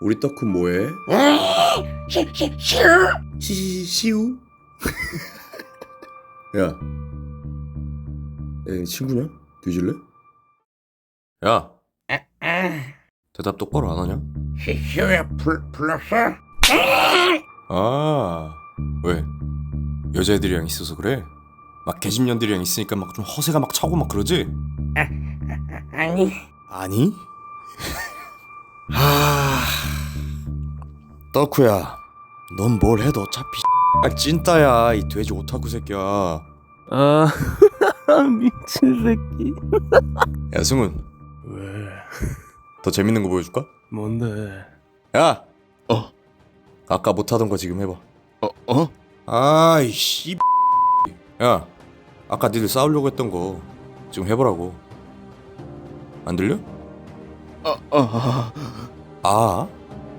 우리 떡훈 뭐해? 시, 시, 시. 시, 시우? 야. 애 친구냐? 뒤질래? 야. 대답 똑바로 안 하냐? 시, 시우야 불, 불렀어? 아. 왜? 여자애들이랑 있어서 그래? 막 개집년들이랑 있으니까 막 좀 허세가 막 차고 막 그러지? 아니 아니? 하... 떡후야 넌 뭘 해도 어차피 찐따야 이 돼지 오타쿠 새끼야 아 미친 새끼 야 승훈 왜 더 재밌는 거 보여줄까? 뭔데 야! 어 아까 못하던 거 지금 해봐 어? 어? 아이 씨 야, 아까 니들 싸우려고 했던 거 지금 해보라고. 안 들려? 어, 어, 아,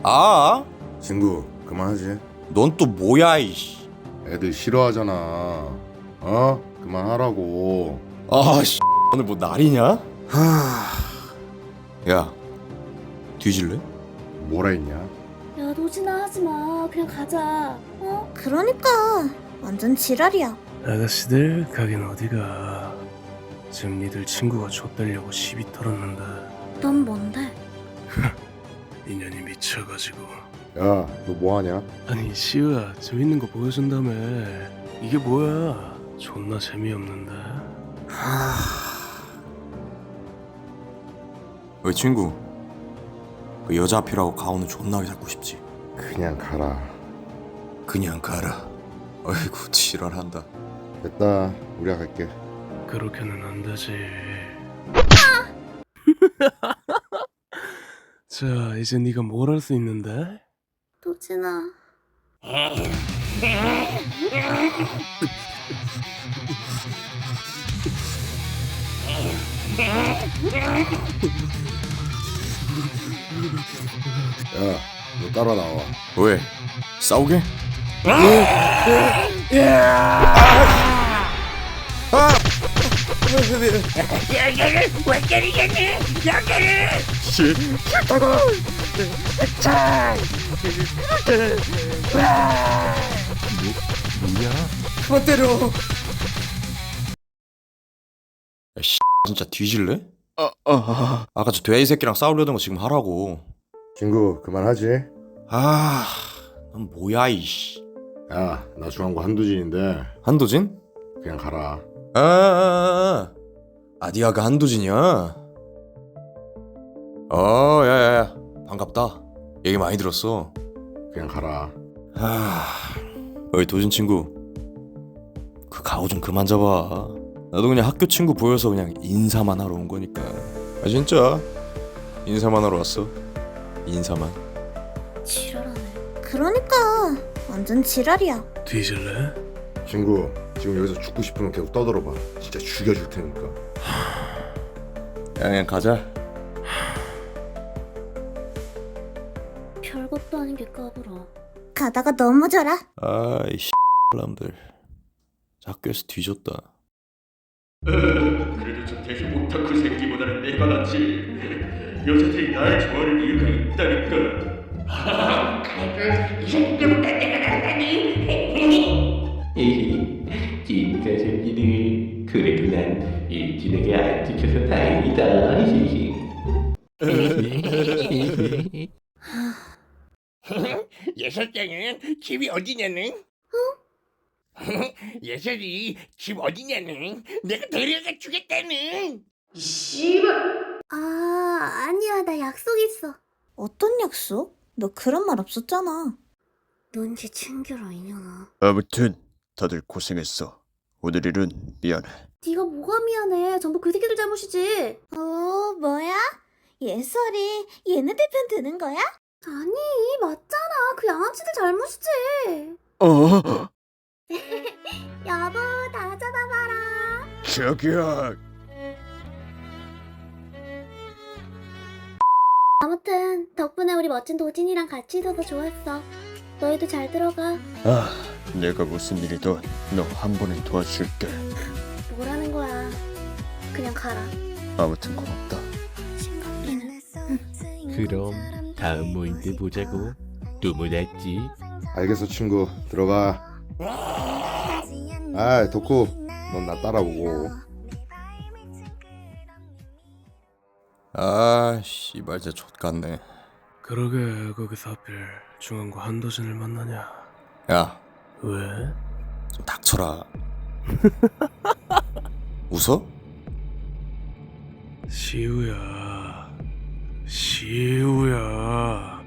아, 친구 그만하지. 넌 또 뭐야 이씨. 애들 싫어하잖아. 어? 그만하라고. 아, 씨, 오늘 뭐 날이냐? 하, 야, 뒤질래? 뭐라 했냐? 야 노진아 하지마. 그냥 가자. 어? 그러니까. 완전 지랄이야. 아가씨들 가긴 어디가. 지금 니들 친구가 좆되려고 시비 털었는데 넌 뭔데? 인연이 미쳐가지고. 야 너 뭐 하냐? 아니 시우야 저 있는 거 보여준다며. 이게 뭐야? 존나 재미없는데. 왜 친구? 그 여자 앞이라고 가오는 존나게 잡고 싶지. 그냥 가라. 그냥 가라. 아이고 지랄한다. 됐다. 우리가 갈게. 그렇게는 안 되지 자 이제 네가 뭘 할 수 있는데? 노진아. 야 너 따라 나와 왜? 싸우게? 여기를 왜 때리겠니 여기를 싫다고 자 그만 때려. 야, 씨, 진짜 뒤질래? 어, 어, 아까 저 돼지 새끼랑 싸우려던 거 지금 하라고. 친구 그만하지 아, 넌 뭐야 이씨. 야 나 중요한 거 한두진인데 한도진? 그냥 가라 아, 아, 아, 아. 아디아가 한도진이야. 어, 야야야, 반갑다. 얘기 많이 들었어. 그냥 가라 아, 어이 도진 친구, 그 가오 좀 그만 잡아. 나도 그냥 학교 친구 보여서 그냥 인사만 하러 온 거니까. 아 진짜 인사만 하러 왔어. 인사만. 지랄하네. 그러니까 완전 지랄이야. 뒤질래? 친구 지금 여기서 죽고 싶으면 계속 떠들어봐 진짜 죽여줄 테니까 야 그냥 가자. 별것도 아닌 게 까불어 가다가 넘어져라. 아이씨 사람들 학교에서 뒤졌다. 그래도 저 돼지 오타쿠 새끼보다는 내가 낫지. 여자들이 날 좋아하는 이유가 있다니까. 이 새끼 때문에 내가 난다 집이 어디냐는 어? 예설이 집 어디냐는 내가 데려가 주겠다는 아 아니야 나 약속 있어. 어떤 약속? 너 그런 말 없었잖아. 눈치 챙겨라 이년아. 아무튼 다들 고생했어. 오늘 일은 미안해. 네가 뭐가 미안해 전부 그 새끼들 잘못이지 어 뭐야? 예설이 얘네들 편 드는 거야? 아니 맞잖아 그 양아치들 잘못이지 어? 여보 다 잡아봐라. 저기야. 아무튼 덕분에 우리 멋진 도진이랑 같이 있어서 좋았어 너희도 잘 들어가 아, 내가 무슨 일이든 너 한 번은 도와줄게. 뭐라는 거야 그냥 가라 아무튼 고맙다. 그럼 다음 모임 때 보자고. 또 못했지. 알겠어 친구 들어가 아이 덕후 넌 나 따라오고 아 씨발 진짜 족같네 그러게 거기서 하필 중앙과 한도진을 만나냐 야좀 왜? 닥쳐라 웃어? 시우야 시우야.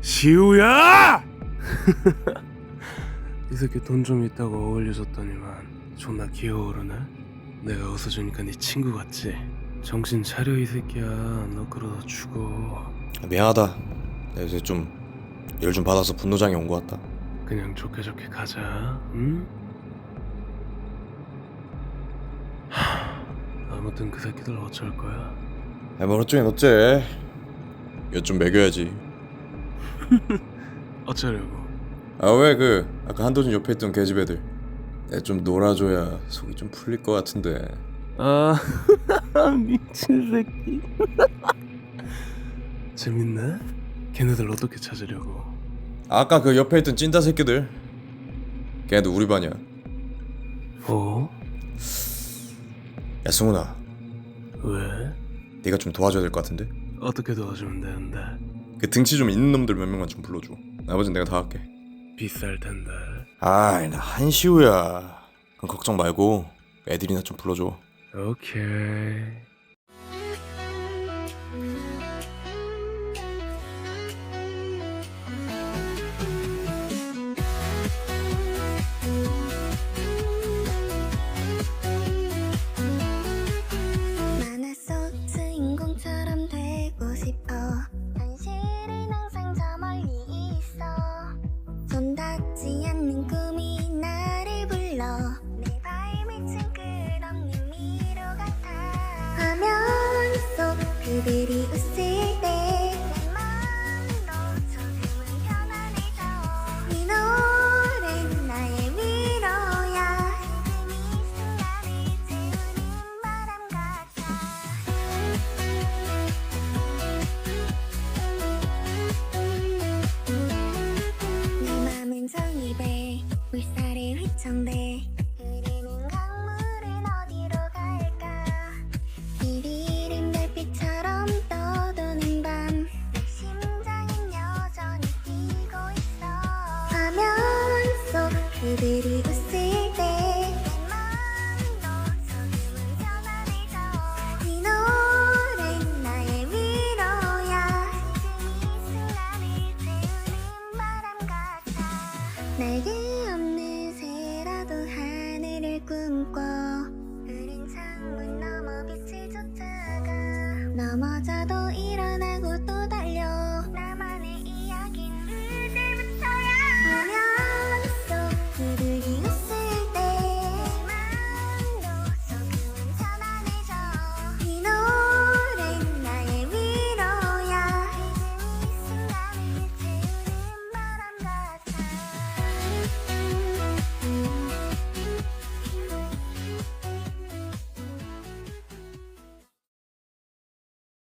시우야! 이 새끼 돈 좀 있다고 어울려줬더니만 존나 기어오르네. 내가 웃어 주니까 네 친구 같지? 정신 차려 이 새끼야. 너 그러다 죽어. 미안하다. 내가 요새 좀 열 좀 받아서 분노장애 온 것 같다. 그냥 좋게 좋게 가자 응? 하, 아무튼 그 새끼들 어쩔 거야? 아뭐 어쩌긴 어째 엿좀 먹여야지. 어쩌려고? 아 왜 그 아까 한도진 옆에 있던 개집 애들. 내좀 놀아줘야 속이 좀 풀릴 것 같은데. 아 미친 새끼. 재밌네? 걔네들 어떻게 찾으려고? 아까 그 옆에 있던 찐따 새끼들. 걔네도 우리 반이야. 어? 야 승훈아. 왜? 네가 좀 도와줘야 될 것 같은데 어떻게 도와주면 되는데? 그 등치 좀 있는 놈들 몇 명만 좀 불러줘. 나머지는 내가 다 할게. 비쌀 텐데. 아이 나 한시우야. 그럼 걱정 말고 애들이나 좀 불러줘. 오케이 속 속 그들이 웃을 때내 마음도 조금은 편안해져 네 노래는 나의 위로야. 지금 이 순간을 채우는 바람 같아 날개 없는 새라도 하늘을 꿈꿔. 흐린 창문 너머 빛을 쫓아가. 넘어져도 일어나